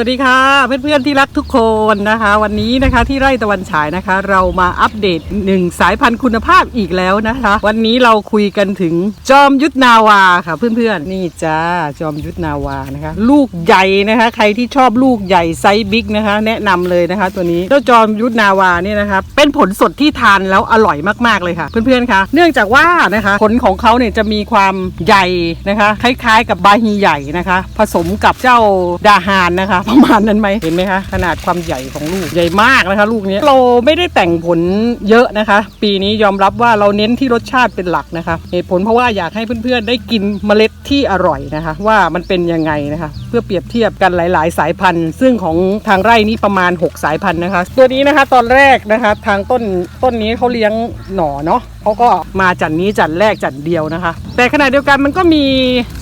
สวัสดีค่ะเพื่อนๆที่รักทุกคนนะคะ วันนี้นะคะที่ไร่ตะวันฉายนะคะ เรามาอัปเดตหนึ่งสายพันธุ์คุณภาพอีกแล้วนะคะ วันนี้เราคุยกันถึงจอมยุทธนาวาค่ะ เพื่อนๆนี่จ้าจอมยุทธนาวานะคะ ลูกใหญ่นะคะ ใครที่ชอบลูกใหญ่ไซส์บิ๊กนะคะ แนะนำเลยนะคะ ตัวนี้เจ้าจอมยุทธนาวาเนี่ยนะคะ เป็นผลสดที่ทานแล้วอร่อยมากๆเลยค่ะ เพื่อนๆคะเนื่องจากว่านะคะผลของเขาเนี่ยจะมีความใหญ่นะคะ คล้ายๆ กับบาฮีใหญ่นะคะ ผสมกับเจ้าดาฮานนะคะประมาณนั้นไหมเห็นไหมคะขนาดความใหญ่ของลูกใหญ่มากนะคะ ลูกนี้เราไม่ได้แต่งผลเยอะนะคะ ปีนี้ยอมรับว่าเราเน้นที่รสชาติเป็นหลักนะคะเหตุผลเพราะว่าอยากให้เพื่อนๆได้กินเมล็ดที่อร่อยนะคะ ว่ามันเป็นยังไงนะคะ เพื่อเปรียบเทียบกันหลาย ๆ สายพันธุ์ ซึ่งของทางไร่นี้ประมาณ 6 สายพันธุ์นะคะ ตัวนี้นะคะตอนแรกนะคะ ทางต้นต้นนี้เขาเลี้ยงหน่อเนาะเขาก็มาจันนี้จันแรกจันเดียวนะคะ แต่ขณะเดียวกันมันก็มี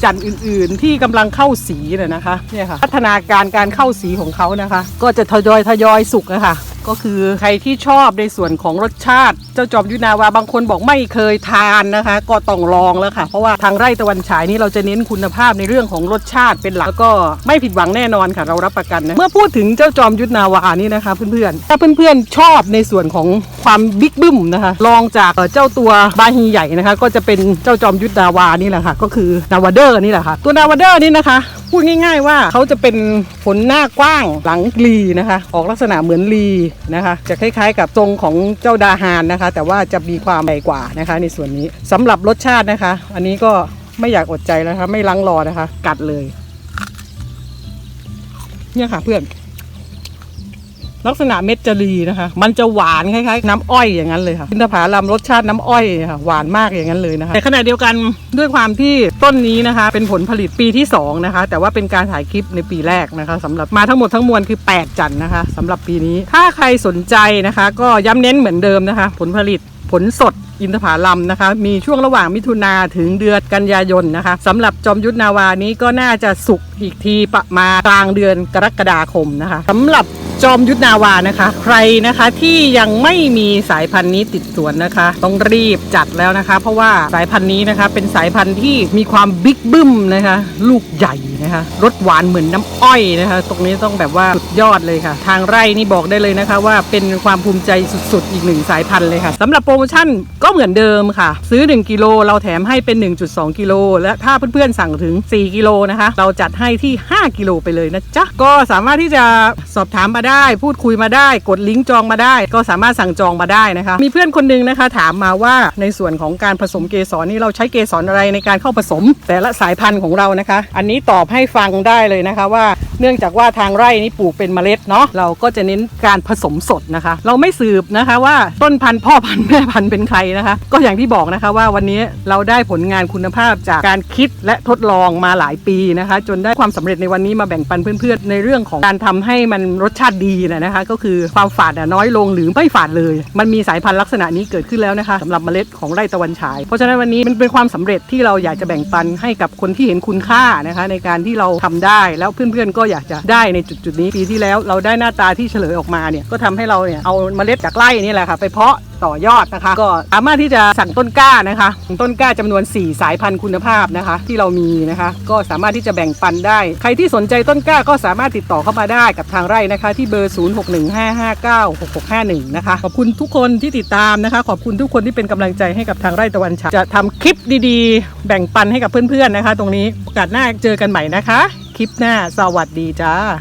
จันอื่นๆ ที่กำลังเข้าสีเนี่ยนะคะเนี่ยค่ะ พัฒนาการการเข้าสีของเขานะคะ ก็จะทยอยทยอยสุกนะคะ ก็คือใครที่ชอบในส่วนของรสชาติ เจ้าจอมยุทธนาวาบางคนบอกไม่เคยทานนะคะ ก็ต้องลองแล้วค่ะ เพราะว่าทางไร่ตะวันฉายนี่เราจะเน้นคุณภาพในเรื่องของรสชาติเป็นหลักแล้วก็ไม่ผิดหวังแน่นอนค่ะ เรารับประกันนะเมื่อพูดถึงเจ้าจอมยุทธนาวานี่นะคะ เพื่อนๆถ้าเพื่อนๆชอบในส่วนของความบิ๊กบึ้มนะคะ ลองจากเอ่อเจ้าตัวบาฮีใหญ่นะคะ ก็จะเป็นเจ้าจอมยุทธนาวานี่แหละค่ะ ก็คือนาวาเดอร์นี่แหละค่ะ ตัวนาวาเดอร์นี่นะคะพูดง่าย ๆ ว่าเขาจะเป็นผลหน้ากว้างหลังลีนะคะ ออกลักษณะเหมือนลีนะคะ จะคล้ายๆ กับทรงของเจ้าดาฮานนะคะ แต่ว่าจะมีความใหญ่กว่านะคะ ในส่วนนี้สำหรับรสชาตินะคะ อันนี้ก็ไม่อยากอดใจแล้วนะคะไม่ลังรอนะคะ กัดเลย เนี่ยค่ะเพื่อน ลักษณะเม็ดจะรีนะคะ มันจะหวานคล้ายๆ น้ำอ้อยอย่างนั้นเลยค่ะอินทผลัมรสชาติน้ำอ้อยค่ะหวานมากอย่างนั้นเลยนะคะแต่ขณะเดียวกันด้วยความที่ต้นนี้นะคะ เป็นผลผลิตปีที่สองนะคะแต่ว่าเป็นการถ่ายคลิปในปีแรกนะคะสำหรับมาทั้งหมดทั้งมวลคือ 8 จันทร์นะคะสำหรับปีนี้ ถ้าใครสนใจนะคะ ก็ย้ำเน้นเหมือนเดิมนะคะ ผลผลิตผลสดอินทผลัมนะคะ มีช่วงระหว่างมิถุนาถึงเดือนกันยายนนะคะสำหรับจอมยุทธนาวานี้ก็น่าจะสุกอีกทีประมาณกลางเดือนกรกฎาคมนะคะสำหรับ จอมยุทธนาวานะคะ ใครนะคะที่ยังไม่มีสายพันธุ์นี้ติดสวนนะคะ ต้องรีบจัดแล้วนะคะ เพราะว่าสายพันธุ์นี้นะคะเป็นสายพันธุ์ที่มีความบิ๊กบึ้มนะคะ ลูกใหญ่นะคะรสหวานเหมือนน้ำอ้อยนะคะ ตรงนี้ต้องแบบว่าสุดยอดเลยค่ะ ทางไร่นี่บอกได้เลยนะคะ ว่าเป็นความภูมิใจสุดๆ อีกหนึ่งสายพันธุ์เลยค่ะสำหรับโปรโมชั่นก็เหมือนเดิมค่ะ ซื้อ 1 กิโลเราแถมให้เป็น 1.2 กิโลและถ้าเพื่อนๆสั่งถึง 4 กิโลนะคะ เราจัดให้ที่ 5 กิโลไปเลยนะจ๊ะก็สามารถที่จะสอบถามมาได้ พูดคุยมาได้ กดลิงก์จองมาได้ ก็สามารถสั่งจองมาได้นะคะ มีเพื่อนคนหนึงนะคะ ถามมาว่าในส่วนของการผสมเกสรนี่เราใช้เกสรอะไรในการเข้าผสมแต่ละสายพันธุ์ของเรานะคะ อันนี้ตอบให้ฟังได้เลยนะคะว่า เนื่องจากว่าทางไร่นี่ปลูกเป็นเมล็ดเนาะเราก็จะเน้นการผสมสดนะคะ เราไม่สืบนะคะว่าต้นพันธุ์พ่อพันธุ์แม่พันธุ์เป็นใครนะคะ ก็อย่างที่บอกนะคะว่าวันนี้เราได้ผลงานคุณภาพจากการคิดและทดลองมาหลายปีนะคะ จนได้ความสำเร็จในวันนี้มาแบ่งปันเพื่อนๆในเรื่องของการทำให้มันรสชาติดีนะนะคะ ก็คือความฝาดน้อยลงหรือไม่ฝาดเลย มันมีสายพันธุ์ลักษณะนี้เกิดขึ้นแล้วนะคะสำหรับเมล็ดของไร่ตะวันฉาย เพราะฉะนั้นวันนี้มันเป็นความสำเร็จที่เราอยากจะแบ่งปันให้กับคนที่เห็นคุณค่านะคะ ในการที่เราทำได้ แล้วเพื่อนๆก็อยากจะได้ในจุดๆนี้ปีที่แล้วเราได้หน้าตาที่เฉลยออกมาเนี่ยก็ทำให้เราเนี่ยเอาเมล็ดจากไร่นี่แหละค่ะไปเพาะ ต่อยอดนะคะ ก็สามารถที่จะสั่งต้นกล้านะคะต้นกล้าจำนวน 4 สายพันธุ์คุณภาพนะคะ ที่เรามีนะคะ ก็สามารถที่จะแบ่งปันได้ ใครที่สนใจต้นกล้าก็สามารถติดต่อเข้ามาได้กับทางไร่นะคะ ที่เบอร์ 0615596651 นะคะ ขอบคุณทุกคนที่ติดตามนะคะ ขอบคุณทุกคนที่เป็นกำลังใจให้กับทางไร่ตะวันฉายจะทำคลิปดีๆ แบ่งปันให้กับเพื่อนๆนะคะ ตรงนี้โอกาสหน้าเจอกันใหม่นะคะ คลิปหน้าสวัสดีจ้า